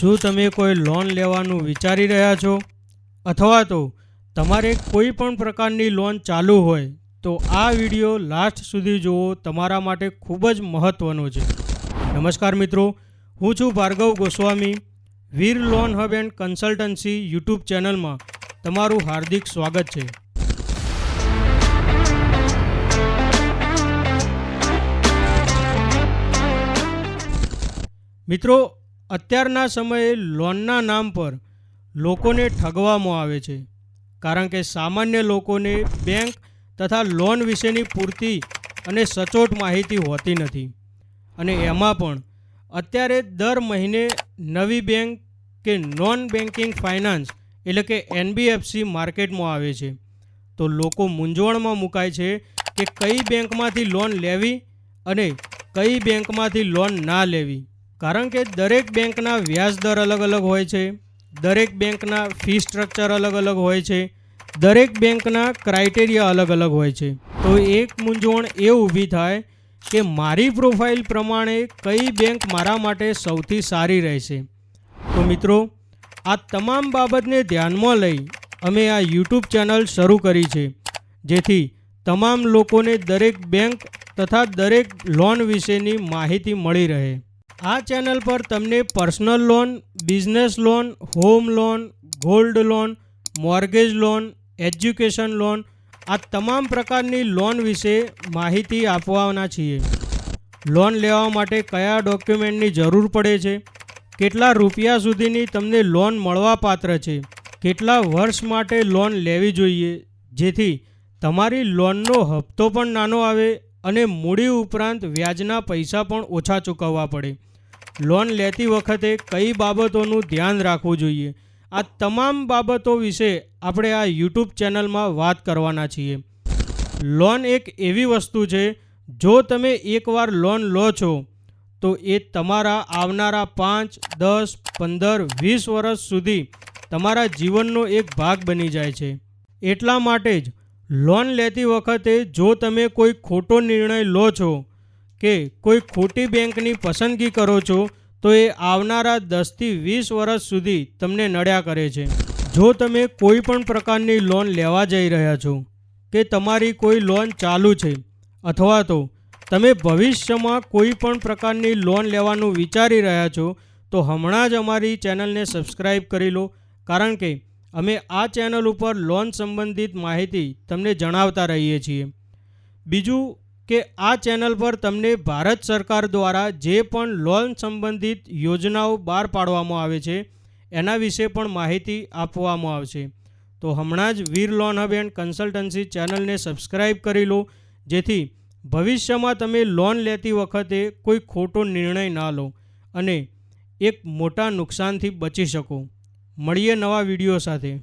શું તમે કોઈ લોન લેવાનું વિચારી રહ્યા છો? અથવા તો તમારે કોઈ પણ પ્રકારની લોન ચાલુ હોય, તો આ વીડિયો લાસ્ટ સુધી જુઓ. તમારા માટે ખૂબ જ મહત્ત્વનો છે. નમસ્કાર મિત્રો, હું છું Bhargav Goswami, Veer loan hub and consultancy YouTube ચેનલમાં તમારું હાર્દિક સ્વાગત છે. મિત્રો અત્યારના સમયે લોનના નામ પર લોકોને ઠગવામાં આવે છે. કારણ કે સામાન્ય લોકોને બેંક તથા લોન વિશેની પૂરતી અને સચોટ માહિતી હોતી નથી. અને એમાં પણ અત્યારે દર મહિને નવી બેંક કે નોન બેન્કિંગ ફાઇનાન્સ એટલે કે એનબીએફસી માર્કેટમાં આવે છે. તો લોકો મૂંઝવણમાં મુકાય છે કે કઈ બેંકમાંથી લોન લેવી અને કઈ બેંકમાંથી લોન ના લેવી. કારણ કે દરેક બેંકના વ્યાજ દર અલગ અલગ હોય છે, દરેક બેંકના ફી સ્ટ્રક્ચર અલગ અલગ હોય છે, દરેક બેંકના ક્રાઇટેરિયા અલગ અલગ હોય છે. તો એક મૂંઝવણ એ ઊભી થાય કે મારી પ્રોફાઇલ પ્રમાણે કઈ બેંક મારા માટે સૌથી સારી રહેશે. તો મિત્રો, આ તમામ બાબતને ધ્યાનમાં લઈ અમે આ યુટ્યુબ ચેનલ શરૂ કરી છે, જેથી તમામ લોકોને દરેક બેંક તથા દરેક લોન વિશેની માહિતી મળી રહે. આ ચેનલ પર તમને personal loan, business loan, home loan, gold loan, mortgage loan, education loan, આ તમામ પ્રકારની લોન વિશે માહિતી આપવાના છીએ. લોન લેવા માટે કયા ડોક્યુમેન્ટની જરૂર પડે છે? કેટલા રૂપિયા સુધીની તમને લોન મળવાપાત્ર છે? કેટલા વર્ષ માટે લોન લેવી જોઈએ? જેથી તમારી લોનનો હપ્તો પણ નાનો આવે અને મૂડી ઉપરાંત વ્યાજના પૈસા પણ ઓછા ચૂકવવા પડે. લોન લેતી વખતે કઈ બાબતોનું ધ્યાન રાખવું જોઈએ? આ તમામ બાબતો વિશે આપણે આ યુટ્યુબ ચેનલમાં વાત કરવાના છીએ. લોન એક એવી વસ્તુ છે, જો તમે એકવાર લોન લો છો, તો એ તમારા આવનારા પાંચ, દસ, પંદર, વીસ વર્ષ સુધી તમારા જીવનનો એક ભાગ બની જાય છે. એટલા માટે જ લોન લેતી વખતે જો તમે કોઈ ખોટો નિર્ણય લો છો કે કોઈ ખોટી બેંકની પસંદગી કરો છો, તો એ આવનારા દસથી વીસ વર્ષ સુધી તમને નડ્યા કરે છે. જો તમે કોઈ પણ પ્રકારની લોન લેવા જઈ રહ્યા છો, કે તમારી કોઈ લોન ચાલુ છે, અથવા તો તમે ભવિષ્યમાં કોઈ પણ પ્રકારની લોન લેવાનું વિચારી રહ્યા છો, તો હમણાં જ અમારી ચેનલને સબસ્ક્રાઈબ કરી લો, કારણ કે અમે આ ચેનલ ઉપર લોન સંબંધિત માહિતી તમને જણાવતા રહીએ છીએ. બીજું કે આ ચેનલ પર તમને ભારત સરકાર દ્વારા જે પણ લોન સંબંધિત યોજનાઓ બહાર પાડવામાં આવે છે, એના વિશે પણ માહિતી આપવામાં આવશે. તો હમણાં જ Veer loan hub and consultancy ચેનલને સબસ્ક્રાઈબ કરી લો, જેથી ભવિષ્યમાં તમે લોન લેતી વખતે કોઈ ખોટો નિર્ણય ના લો અને એક મોટા નુકસાનથી બચી શકો. મળીએ નવા વીડિયો સાથે.